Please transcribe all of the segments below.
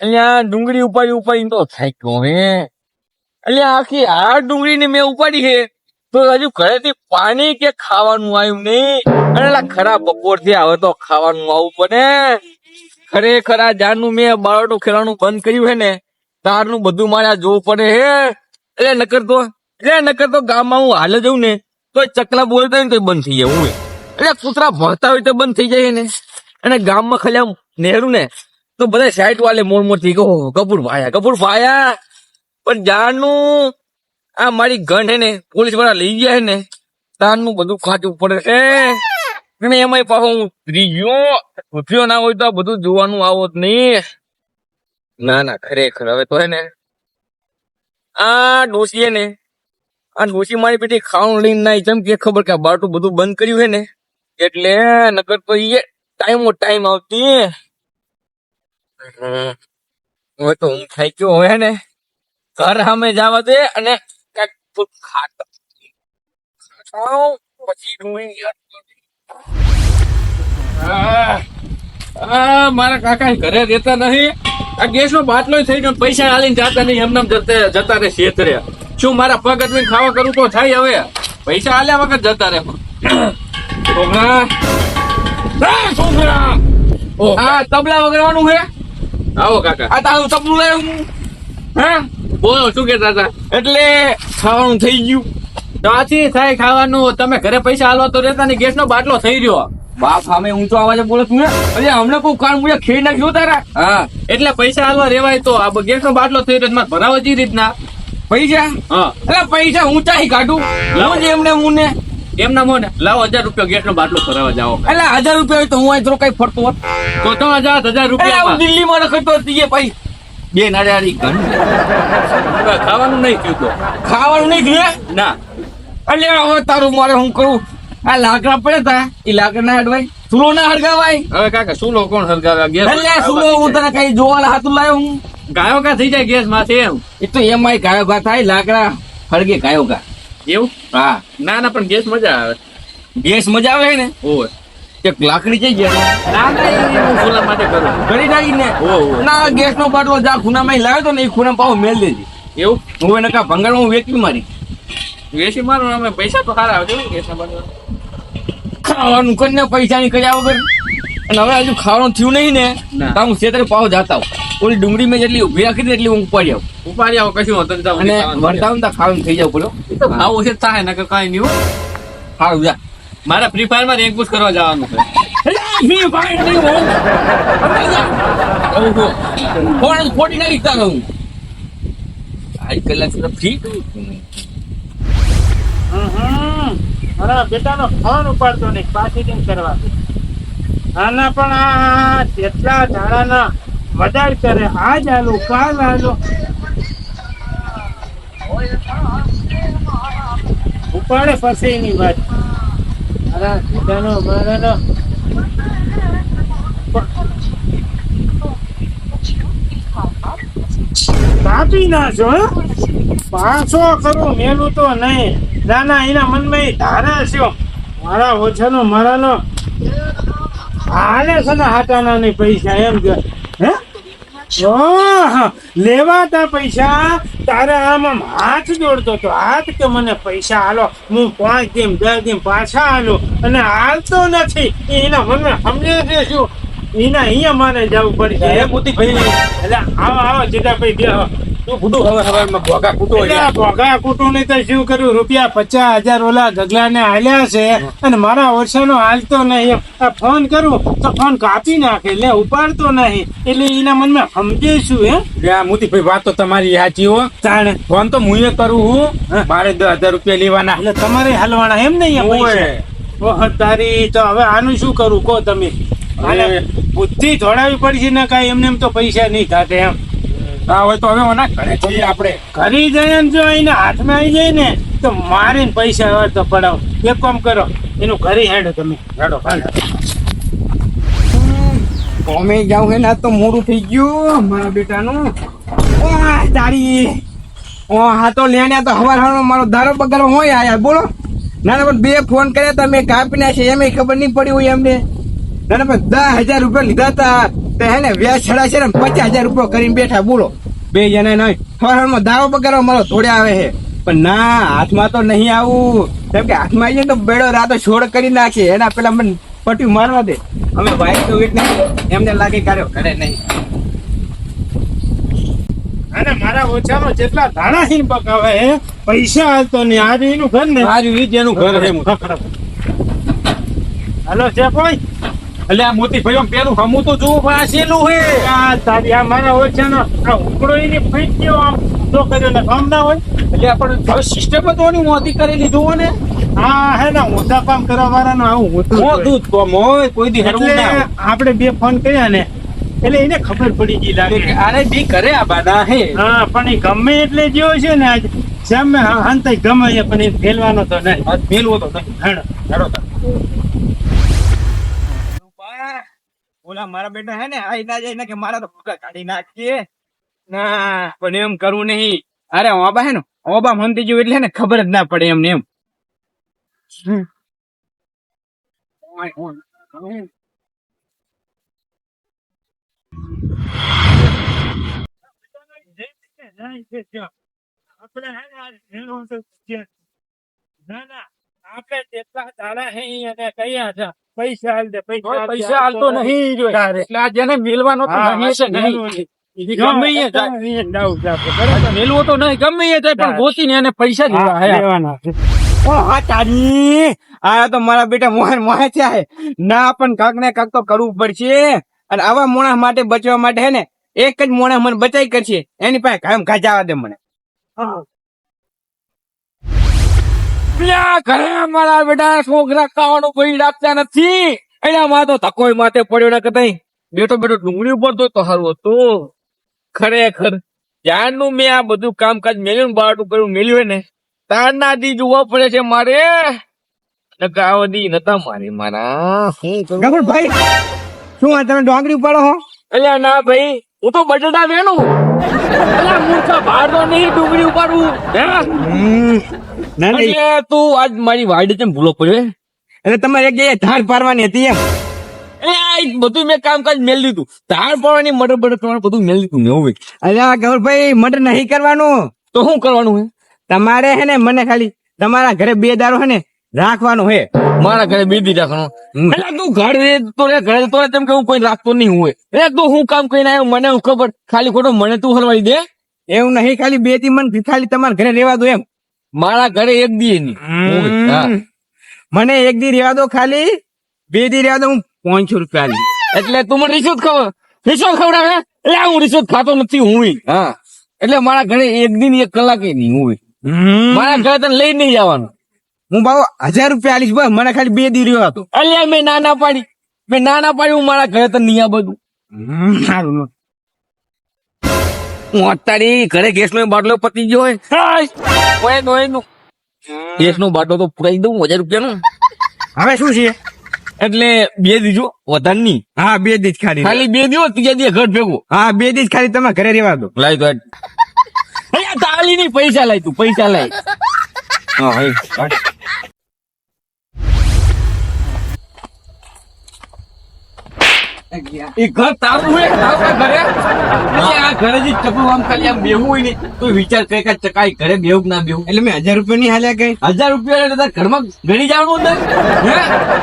અલ્યા, ડુંગળી ઉપાડી ઉપાડી તો થાક્યો હે. અલ્યા, આખી આ ડુંગળી ને મેં ઉપાડી છે. તો હજુ ઘરેથી પાણી કે ખાવાનું આવ્યું નહીં. અને ખરાબ ખરા બપોરથી આવે તો ખાવાનું આવવું પડે. ખરેખર આ જાનનું મેં બાળકનું ખેલાનું બંધ કર્યું હે ને, તારનું બધું મારે આ જોવું પડે હે. એટલે નકર તો એટલે નકર તો ગામમાં હું હાલે જઉં ને તો ચકલા બોલતા હોય ને તો બંધ થઈ જાય હું એટલે કૂતરા ભણતા હોય તો બંધ થઈ જાય ને. અને ગામમાં ખાલી આમ નેહરું ને તો બધા સાઈડ વાલે મોર મોરથી કહો, કપૂર ભાયા કપૂર ભાયા. પણ જાનનું, આ મારી ગંઢ હે ને પોલીસવાળા લઈ ગયા હે ને, તારનું બધું ખાચું પડે છે અને એમાં પાછો હું ત્રીજો ઉઠ્યો ના હોય તો બધું જોવાનું આવો જ નહીં. ના ના ખરેખર. હવે તો હે ને આ ડોસી ને આ ડોસી મારી પેટી ખાવાનું લઈને ના જેમ કે ખબર કે બાટું બધું બંધ કર્યું હે ને એટલે નકર તો એ ટાઈમો ટાઈમ આવતી. હવે તો હું ખાઈ ગયો હવે ને. ઘર સામે જવા દે અને કાંઈક ખાતા. પછી આ આ, મારા કાકા ઘરે રહેતા નહીં. આ ગેસ નો બાટલો થઈ ગયો પૈસા હાલીને જતા નહીં એમને જતા રે. છેતરે શું મારા પગ અટવીને ખાવા કરું તો થાય હવે? પૈસા હાલ્યા વગર જતા રે છોકરા છોકરા ઓહ. તબલા વગાડવાનું છે આવો કાકા. આ તારું તબલું લાવ્યું હા. બોલો શું કેતા હતા? એટલે ખાવાનું થઈ ગયું. ત્યાંથી થાય ખાવાનું. તમે ઘરે પૈસા હાલવા તો રહેતા ને ગેસ નો બાટલો થઈ રહ્યો. બાપ સામે ઊંચો અવાજે બોલે તું અરે હમણાં કોઈ કાન મુજબ ખેડ નાખ્યો તારા? હા. એટલે પૈસા હાલવા રેવાય તો આ ગેસ નો બાટલો થઈ રહ્યો ભરાવો જે રીતના. પૈસા? હા. એટલે પૈસા ઊંચાઈ કાઢું. હું જ એમને મુને એમના મોને. લાવો હજાર રૂપિયા ગેસ નો બાટલો ભરાવા જાઓ. એટલે હજાર રૂપિયા હોય તો હું અહીં કઈ ફરતો હોત. તો તો હજાર હજાર રૂપિયા હું રૂપિયા દિલ્હીમાં રખડતો હતી ભાઈ બે નારિયાળી ઘન ખાવાનું નહીં થયું તો? ખાવાનું નહીં થયું ના. એટલે હવે તારું મારે હું કરું? આ લાકડા પડ્યા તા એ લાકડા ના હડવાય. સુલો ના હળગાવાય. હવે કાકા સુલો કોણ હળગાવે? ગેસ આ હું તને કઈ જોવા હાથું લાવ્યો હું? ગાયો કા થઈ જાય ગેસમાંથી એમ? એ તો એમાં ગાયો કા થાય લાકડા હળગે ગાયો કા. એવું? હા. ના ના પણ ગેસ મજા આવે. ગેસ મજા આવે ને? ઓય. એક લાકડી જઈ ગયા ના ના એ માટે કરું. કરી નાખી ને. ના ગેસ નો બાટલો જા ખૂનામાં લાવ્યો તો ને એ ખૂના પાવ મેલ દેજે. એવું? હું એને કા ભંગાણ હું વેચી મારી. વેસી મારું અમે પૈસા તો સારા આવજો ખાવાનું કરીને પૈસા ની કર્યા વગર. અને હવે હજુ ખાવાનું થયું નહીં ને. તો હું ખેતરે પાવ જાતા ઓલી ડુંગળી મેં જેટલી ઊભી રાખી એટલી હું ઉપાડી આવું. ઉપાડી આવું કશું હોતું અને વર્તાવ ને ખાવાનું થઈ જાવ બોલો આવું છે થાય નકર કાંઈ નહીં. સારું જા. મારા ફ્રી ફાયરમાં રેન્ક પુશ કરવા જવાનું છે. ફોન ફોડી નાખી હું આજ કલાક સુધી ફી મારા બેટાનો ફોન ઉપાડતો નહીં પાસિંગ કરવા. આના પણ આ જેટલા ધારાના વધાર કરે, આજ આલો, કાલ આલો. ઉપાડે પછી ની વાત. મારા બેટાનો, મારાનો. કાપી નાખો પાછો કરું મેલું તો નહીં. ના ના એના મનમાં ધારે છે મારા ઓછાનો મારાનો. હાલે છે ને હાટાના નહીં પૈસા એમ કે હે? ઓહ, લેવાતા પૈસા તારે આમ આમ હાથ જોડતો તો હાથ કે મને પૈસા હાલો હું પાંચ દિન દસ દિન પાછા હાલો અને હાલતો નથી. એના મને સમજે છે શું? એના અહીંયા મારે જવું પડશે. એ મોતી ભાઈ એટલે આવો આવો જીતાભાઈ બેહો. ફોન કરું તો ફોન કાપી નાખે એટલે ઉપાડતો નહીં. એટલે એના મનમાં સમજે શું હે મોતીભાઈ વાત તો તમારી સાચી હો. તાણે. ફોન તો હું એ કરું હું. મારે દસ હજાર રૂપિયા લેવાના. એટલે તમારે હલવાના એમ નહીં તારી તો હવે આનું શું કરું? કહો તમે. બુદ્ધિ દોડાવી પડશે ને કાંઈ એમને એમ તો પૈસા નહીં થાતે એમ. હા હોય તો હવે ઓના ઘરે જઈએ આપણે. ઘરે જઈએ જો એને હાથમાં આવી જાય ને, તો મારીને પૈસા હવે તો પડાવ. એક કામ કરો, એનું ઘરે હેડો તમે. હેડો કોમે જાઉં હે ને તો મોડું થઈ ગયું, મારા બેટાનું. ઓ તારી ઓ હા તો લેણે તો હવાર હવાર મારો દારો બગારો હોય, આયા, બોલો. ના ના, પણ બે ફોન કર્યા તમે કાપી નાખે એમ ખબર નહીં પડી હોય એમને. ના ના, પણ દસ હજાર રૂપિયા લીધા હતા. તો હે ને, વ્યાજ છડા છે ને, પચાસ હજાર રૂપિયા કરીને બેઠા, બોલો. બે જણા નહીં. હવાર હવારમાં દારો મારો થોડે આવે છે. પણ ના હાથમાં તો નહીં આવું. કેમ કે હાથમાં આવીએ તો બેડો રાતો છોડ કરી નાખે. એના પેલા મને પટ્યું મારવા દે. અમે ભાઈ તો વેટ નહીં એમને લાગે કાર્યો કરે નહીં. અને મારા ઓછામાં જેટલા ધાણા હીન પકાવે હે પૈસા હાલતો નહીં. આજુ એનું ઘર ને આજુ ઈ જ એનું ઘર છે. હાલો છે કોઈ? એટલે આ મોતી ભાઈ પેલું હમું તો જોવું પણ આ શેલું હે આ તારી આ મારા ઓછાનો આ ઉકળો એની ગયો આમ. તો કર્યો ને કામ ના હોય. એટલે આપણે હવે સિસ્ટમ તો ની મોતી કરી લીધું હોય ને. હા હે ને મોટા કામ કરવા વાળાનું આવું હોય. મોતું તો મોય કોઈ દી હરવું ના આપણે બે ફોન કર્યા ને એટલે એને ખબર પડી ગઈ લાગે. આને બી કરે આ બાના હે. હા પણ એ ગમે એટલે જેવો છે ને આજ સામે હંતાઈ ગમે છે પણ એ ફેલવાનો તો નહીં. ફેલવો તો નહીં. હેડો. હેડો તાર. મારા બેટા હે ને આઈ ના જાય ને કે મારા તો ફૂકા કાઢી નાખીએ. ના પણ એમ કરવું નહીં. અરે ઓબા હે ને ઓબા મનતી જેવું એટલે ને ખબર જ ના પડે એમને એમ. આપણે હે ને. ના ના. આપણે જેટલા દાડા હે ઈ કયા છે પૈસા હાલ દે પૈસા. પૈસા હાલતો નહીં જો એટલે આ જેને મેલવાનો તો હંમેશા નહીં. ગમે? મેલવો તો ગમે પણ ગોતીને એને પૈસા આ તો મારા બેટા મોહન મોહે છે. ના પણ કાક ને કાક તો કરવું પડશે. અને આવા મોણા માટે બચવા માટે હે ને એક જ મોણા મને બચાઈ કરશે. એની પાસે કાયમ ખાજાવા દે મને. હા. ઘરે અમારા બેટા છોકરા ખાવાનું કોઈ રાખતા નથી. એના માં તો ધક્કોય માથે પડ્યો ના કદાઈ બેટો બેટો ડુંગળી ઉપર તો સારું હતું. ખરેખર જ્યારનું મેં આ બધું કામકાજ મેલ્યું બાટું કર્યું મેલ્યું હોય ને તારના દી જોવા પડે છે મારે. નકા દી નતા મારી મારા. શું કરું? ભાઈ શું તમે ડોંગળી ઉપાડો હો? અલ્યા ના ભાઈ હું તો બટેટા વેણું. અલ્યા મૂર્ખા બહાર નહીં ડુંગળી ઉપાડવું. હે? ના ના. તું આજ મારી વાડી કેમ ભૂલો પડ્યો એટલે તમારે એક જગ્યાએ ધાર પારવાની હતી એમ. બધું મેં કામકાજ મેળ લીધું. તાર પાડવાની મટર બટર કરવાનું બધું મેળ લીધું મેં હવે અલ્યા ગફુરભાઈ મટર નહીં કરવાનું. તો શું કરવાનું હે? તમારે હે ને મને ખાલી તમારા ઘરે બે દારો હે ને રાખવાનું હે. મારા ઘરે બેદી રાખવાનો. એટલે તું ઘર તો રે ઘરે તો તેમ કે હું કોઈ રાખતો નહીં હોય. એટલે તું હું કામ કરીને આવ્યો મને હું ખબર ખાલી ખોટો મને તું હલવાઈ દે. એવું નહીં ખાલી બેથી મન ખાલી તમારા ઘરે રહેવા દો એમ. મારા ઘરે એક દી નહીં મને એક દી રેવા દો ખાલી બે દી રેવા દો હું પાંચસો રૂપિયા લઈ એટલે તું મને રિશ્વત ખબર રિશ્વત ખવડાવે? એટલે હું રિશ્વત ખાતો નથી હું હા. એટલે મારા ઘરે એક દિન એક કલાકે નહીં હું મારા ઘરે તને લઈ નહીં જવાનું. હું ભાવ હજાર રૂપિયા આલીશ બસ મને ખાલી બે દી રહ્યો હતો. અલ્યા, મેં ના ના પાડી. મેં ના ના પાડી, હું મારા ઘરે તો નહીં આ બધું. સારું હું અત્યારે ઘરે ગેસ નો બાટલો પતી ગયો હોય. ગેસ નો બાટલો તો પુરાઈ દઉં, હજાર રૂપિયા નો હવે શું છે? એટલે બે દીજો વધારે નહીં હા, બે દીજ ખાલી. ખાલી બે દિવસ ત્રીજા દિવસ ઘર ભેગું. હા, બે દીજ ખાલી તમે ઘરે રહેવા દો. લાય તો તાલી નહીં, પૈસા લાય તું, પૈસા લાય. હા એ ઘર તારું હે તારા ઘરે એટલે આ ઘરે જે ચકલું આમ ખાલી આમ બેહવું હોય ને તો વિચાર કરે કે ચકાઈ ઘરે બેહું ના બેહું. એટલે મેં હજાર રૂપિયા ની હાલ્યા કઈ હજાર રૂપિયા એટલે ઘરમાં ગણી જવાનું અંદર હે?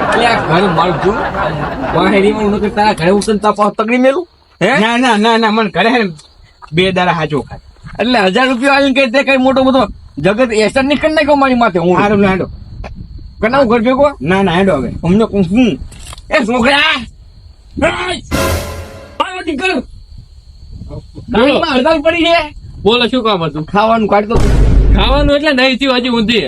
એટલે આ ઘર મારું જો વાહેરીમાં હું તારા ઘરે ઉતર તા તકડી મેલું હે? ના ના ના ના મને ઘરે બે દારા હાચો ખાય. એટલે હજાર રૂપિયા આવીને કઈ તે કઈ મોટો બધો જગત એસર નીકળ નાખ્યો મારી માથે હું. સારું હેડો. કનાવું ઘર ભેગો? ના ના હેડો હવે. અમને કહું હું એ છોકરા ગાડીમાં હડતાલ પડી છે. બોલો શું કામ હતું? ખાવાનું કાઢતો. ખાવાનું એટલે નહીં થયું હજી ઊંધી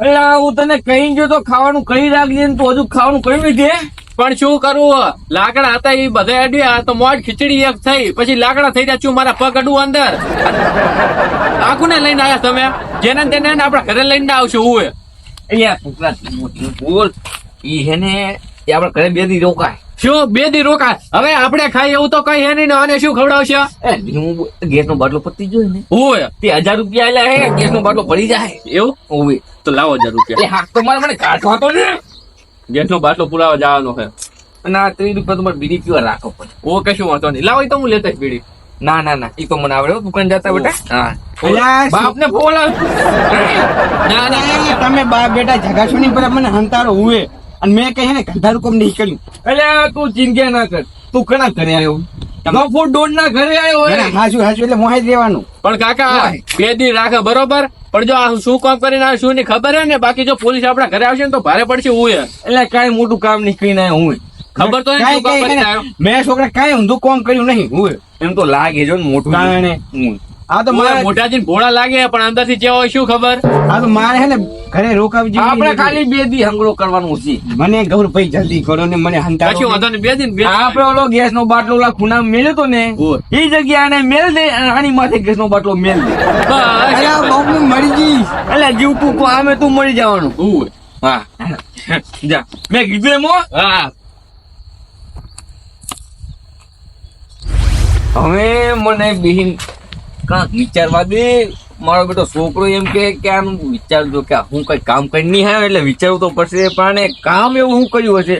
એટલે હું તને કહી ગયો તો ખાવાનું કરી રાખજે ને તું હજુ ખાવાનું કર્યું નથી પણ શું કરવું લાકડા હતા એ બધા અડ્યા તો મોઢ ખીચડી એક થઈ. પછી લાકડા થઈ રહ્યા છું મારા પગ અડવું અંદર. આખું ને લઈને આવ્યા તમે? જેને તેને આપડે ઘરે લઈને આવશું હું અહીંયા બોલ. ઈ હે ને એ આપણા ઘરે બે દી રોકાય. શું? બે દી રોકા હવે આપણે ખાઈ એવું તો કઈ હે નહીં ને આને શું ખવડાવશે? એ હું ગેસ નો બાટલો પતી જોઈ ને ઓય. તે હજાર રૂપિયા આલ્યા હે ગેસ નો બાટલો પડી જાય. એવું? ઓવે. તો લાવો હજાર રૂપિયા. હા તો મારે મને કાઢવા તો ને. ગેસ નો બાટલો પુરાવા જવાનો છે અને આ ત્રીસ રૂપિયા તમારે બીડી પીવા રાખો પડે. ઓ કશું વાંધો નહીં. લાવો તો હું લેતા બીડી. ના ના ના. એ તો મને આવડે દુકાન જતા બેટા. હા. બાપ ને બોલાવ. ના ના તમે બા બેટા જગાશો નહીં પર મને હંતારો હુએ. અને મેં કહે ને ગંધારું કોમ નહીં કર્યું એટલે તું ચિંતા ના કર. તું કણા ઘરે આવ્યો ગફુર ડોન ના ઘરે આવ્યો હાજુ હાજુ એટલે મોહાઈ દેવાનું પણ કાકા બે દી રાખે બરોબર? પણ જો આ શું કામ કરીને આવે શું ની ખબર હે ને? બાકી જો પોલીસ આપણા ઘરે આવશે ને તો ભારે પડશે હું એટલે કઈ મોટું કામ નહીં કરીને આવ્યો હું. ખબર તો મેં છોકરા કઈ ઊંધું કોમ કર્યું નહીં હું. એમ તો લાગે જો ને મોટું કારણે હું. આ તો મારા મારે મોટાજીને ભોળા લાગે પણ અંદરથી જેવો શું ખબર? આ તો મારે હે ને ઘરે રોકાવી આપણે ખાલી બે દી હંગડો કરવાનું છે. મને ગૌર ભાઈ જલ્દી કરો ને મને હંતા કશું વાંધો નહીં બે દિન આપણે ઓલો ગેસ નો બાટલો ઓલા ખૂણા મેલ્યો તો ને એ જગ્યાને મેલ દે આની માથે ગેસ નો બાટલો મેલ દે. બસ. મરી જઈશ. એટલે જીવ તું તું આમે તું મળી જવાનું. હા? જા. મેં કીધું એમ હા. હવે મને બિહીન કાંક વિચારવા દે? મારો બેટો છોકરો એમ કે કે આનું વિચારજો કે હું કઈ કામ કરી નહીં આવ્યો એટલે વિચારવું તો પડશે પણ કામ એવું હું કર્યું હશે?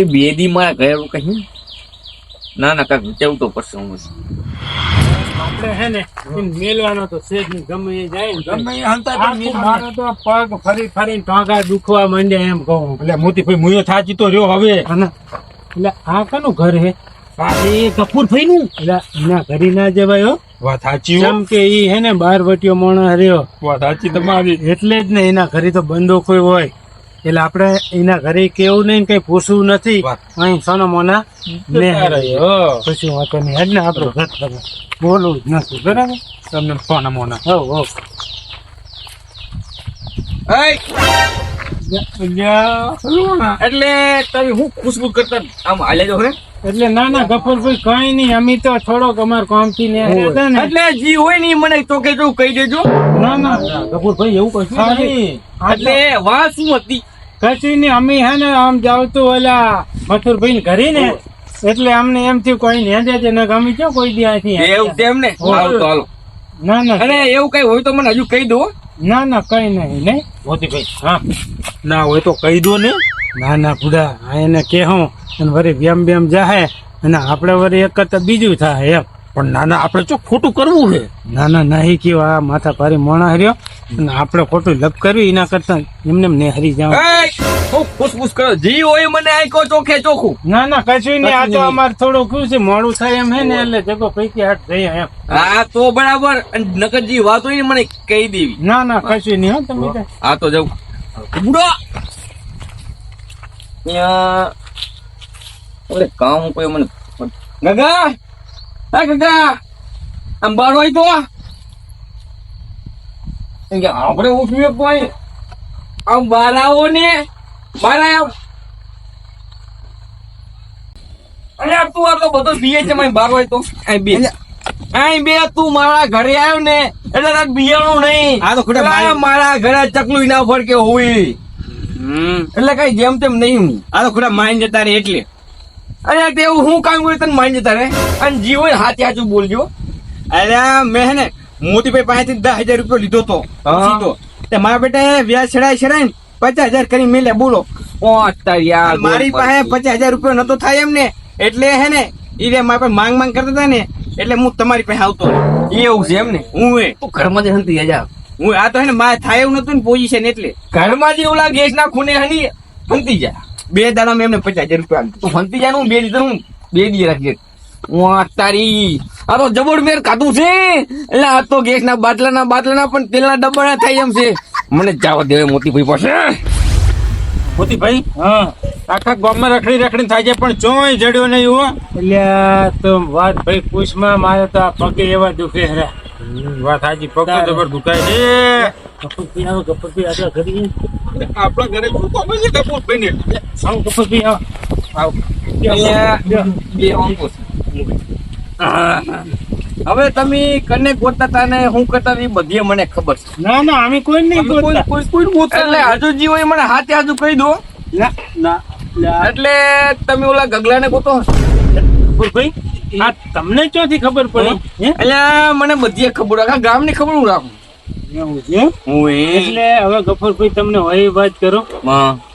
એ બે દી મારા ઘરે કહ્યું ના. ના કાંઈક વિચારવું તો પડશે હું આપણે હે ને મેલવાનો તો છે જ નહીં. ગમે એ જાય ગમે એ હંતા મારો તો પગ ફરી ફરી ટોંગા દુખવા માંડ્યા એમ કહું એટલે મોતી ભાઈ મુયો થાચી તો રહ્યો હવે. એટલે આ કનું ઘર હે? એ કપૂરભાઈ નું એટલે એના ઘરે ના જવાય હો. વાત સાચી જેમ કે ઈ હે ને બાર વટીયો માણસ રહ્યો. વાત સાચી તમારી. એટલે જ ને એના ઘરે તો બંદો કોઈ હોય. એટલે આપણે એના ઘરે કેવું નહીં ને કઈ પૂછવું નથી. અહીં સોનો મોના ને. પછી વાંધો નહીં હેડ ને આપણું ઘર તમે બોલવું જ નથી બરાબર? તમને સોના મોના. હો હો. એટલે તમે હું ખુશબુ કરતા આમ હાલે જો હે. એટલે ના ના ગફુરભાઈ કઈ નહીં અમે તો થોડોક અમાર કામથી ને. એટલે જી હોય ને મને તો કે જો કહી દેજો. ના ના. ગફુરભાઈ એવું કશું નહીં એટલે વાત શું હતી? કશું નહીં અમે હે ને આમ જાવ તો ઓલા મથુરભાઈ ઘરે ને. એટલે અમને એમ થયું કોઈ ને હેડે છે ને અમે ક્યાં કોઈ દી આથી એવું તેમ ને? હો. હાલો હાલો. ના ના. અને એવું કઈ હોય તો મને હજુ કહી દો. ના ના કઈ નહીં નહીં. મોતીભાઈ હા. ના હોય તો કહી દો ને. ના ના બુડા આ એને કહેવું અને વળી વ્યામ વ્યામ જાહે અને આપણે વળી એક કરતા બીજું થાય એમ. પણ ના ના આપણે ચો ખોટું કરવું છે. નાના ના નહીં કયો આ માથા ભારી મોણા હર્યો. અને આપણે ખોટું લપ કર્યું એના કરતા એમને ને હરી જાવ હું કરો? જી હોય મને આઈકો ચોખે ચોખ્ખું ના ના કશું નહીં આ તો અમારે થોડું કયું છે મોડું થાય એમ હે ને એટલે જગો પૈકી હાથ જઈએ એમ. હા તો બરાબર અને નકર જી વાત હોય ને મને કહી દેવી. ના ના કશું નહીં હો તમે આ તો જવું. બુડો ત્યાં અરે કામ કોઈ મને ગગા! હા આમ હોય તો? એમ કે આપણે કોઈ? આમ આવો ને અરે તું આટલો બધો બીએ છે મારી બાર હોય તો? અહીં બે. અહીં બે તું મારા ઘરે આવ્યો ને એટલે તાર બિયાણું નહીં. આ તો ખોટા મારા ઘરે ચકલું ના ફરકે હોય એટલે કઈ જેમ તેમ નહીં આ તો ખોટા માઇન જતા રે એટલે. અરે તે એવું હું કામ કર્યું તને મારી જતા રે? અને જીવો હાથ હાચું બોલજો અરે મેં હે ને મોતીભાઈ પાસેથી દસ હજાર રૂપિયા લીધો તો. સીધો તે મારા બેટા વ્યાજ છેડાય છે ને પચાસ હજાર કરી મેલે બોલો. યાર મારી પાસે પચાસ હજાર રૂપિયા નતો થાય એમ ને એટલે હે ને એ રે મારા પાસે માંગ માંગ કરતા હતા ને એટલે હું તમારી પાસે આવતો. એવું છે એમ ને હું એ. તું ઘરમાં જ હંતી હજાર હું આ તો હે ને મારે થાય એવું નતું ને પોઝિશન એટલે. ઘરમાં જે ઓલા ગેસ ના ખૂને હની હંતી જા. બે દાડા એમને પચાસ હજાર રૂપિયા તું હંતી જાય હું બે લીધર હું બે દી રાખી તારી આ તો જબોડ મેર કાતું છે. એટલે આ તો ગેસ ના બાટલા ના બાટલા ના પણ તેલના ડબ્બા થાય એમ છે. મને જવા દેવે મોતી ભાઈ પાસે. મોતીભાઈ? હા. આખા ગામમાં રખડી રખડી થાય છે પણ ચોય જડ્યો નહીં હો. એટલે તો વાત ભાઈ પૂછમાં મારે તો આ પગે એવા દુખે હરા વાત સાચી. પગ તો જબર દુખાય છે. કપૂરભાઈ આવો કપૂરભાઈ આપણા ઘરે શું કામ છે આવો. કપૂરભાઈ આવો આવો. હવે તમે કને ગોતતા હતા ને હું કરતા એ બધી મને ખબર છે. ના ના અમે કોઈ નહીં કોઈ ગોતતા. કોઈ કોઈ ગોતતા એટલે આજુ જી હોય મને હાથે આજુ કહી દો. ના ના એટલે તમે ઓલા ગગલાને ગોતો. ભાઈ આ તમને ક્યાંથી ખબર પડી? એટલે મને બધી ખબર આખા ગામની ખબર હું રાખું? એવું છે? હું એટલે હવે ગફુરભાઈ તમને હોય વાત કરો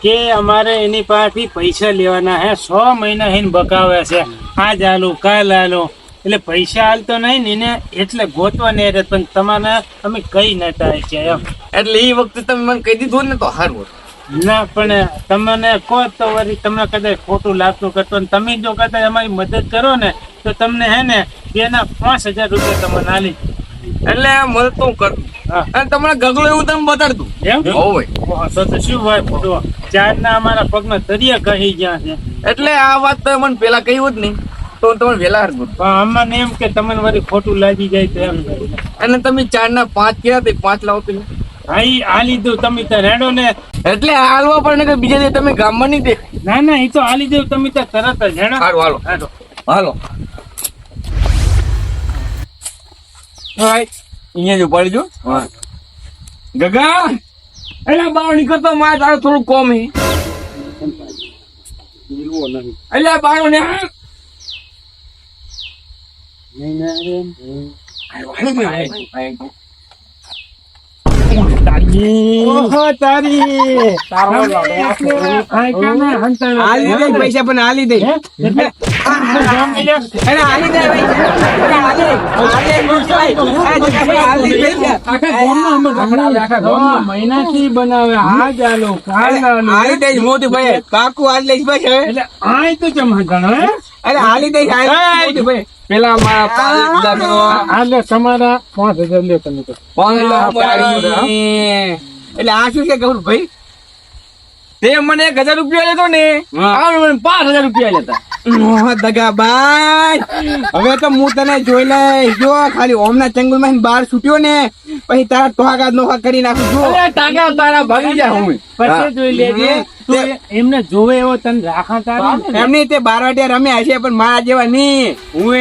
કે અમારે એની પાસેથી પૈસા લેવાના હે. સો મહિના હિન બકાવે છે. આજ આલો કાલ આલો. એટલે પૈસા હાલતો નહીં ને એને એટલે ગોતવા નહીં રહે પણ તમારે અમે કઈ નતા છે એમ. એટલે એ વખતે તમે મને કહી દીધું ને તો સારું. ના પણ તમને કહો તો વળી તમને કદાચ ખોટું લાગતું કરતો ને તમે જો કદાચ અમારી મદદ કરો ને તો તમને હે ને બેના પાંચ હજાર રૂપિયા તમને આલી એટલે મને તો કરતું. અને તમને ગગલો એવું તમે બતાડતું. એમ? તો શું ભાઈ જો ચારના અમારા પગના તરિયા કહી ગયા છે. એટલે આ વાત તો મને પેલા કહ્યું જ નહીં તો તમને વેલા હરગું પણ અમને એમ કે તમને મારી ખોટું લાગી જાય તો એમ. અને તમે ચાર ના પાંચ ક્યાં તે પાંચ લાવો પેલા. હા ઈ આ લીધું તમે તો રેડો ને. એટલે હાલવા પણ કે બીજા દિવસે તમે ગામમાં નહીં દે ના ના એ તો આ લીધું તમે તો તરત જ હેડો હાલો. હાલો. હાલો. અહીંયા જ ઉપાડી જો ગગા એટલે બાર નીકળતો મારે તારે થોડું કોમ હે. એટલે બાર ને પૈસા પણ હાલી દે મહિનાથી બનાવે આ કાલ કાકુ દઈશ ભાઈ. એટલે આય તો જમા ગણો અરે હાલી દઈશ હાલી ભાઈ પેલા મારા તમારા પાંચ હજાર લે તમે પાંચ એટલે આ શું છે ગૌર ભાઈ તે મને એક હજાર રૂપિયા લેતો ને મને પાંચ હજાર રૂપિયા લેતા દગાબાઈ. હવે તો હું તને જોઈ લઈશ. જો ખાલી ઓમના ચંગુલમાં બહાર છૂટ્યો ને પછી તારા ટોકા નોકા કરી નાખું. છું ટાકા તારા ભાગી જાય હું. પછી જોઈ લેજે. એમને જોવે એવો તને રાખા તારા? એમની તે બાર વાટિયા રમ્યા છે પણ મારા જેવા નહીં. હું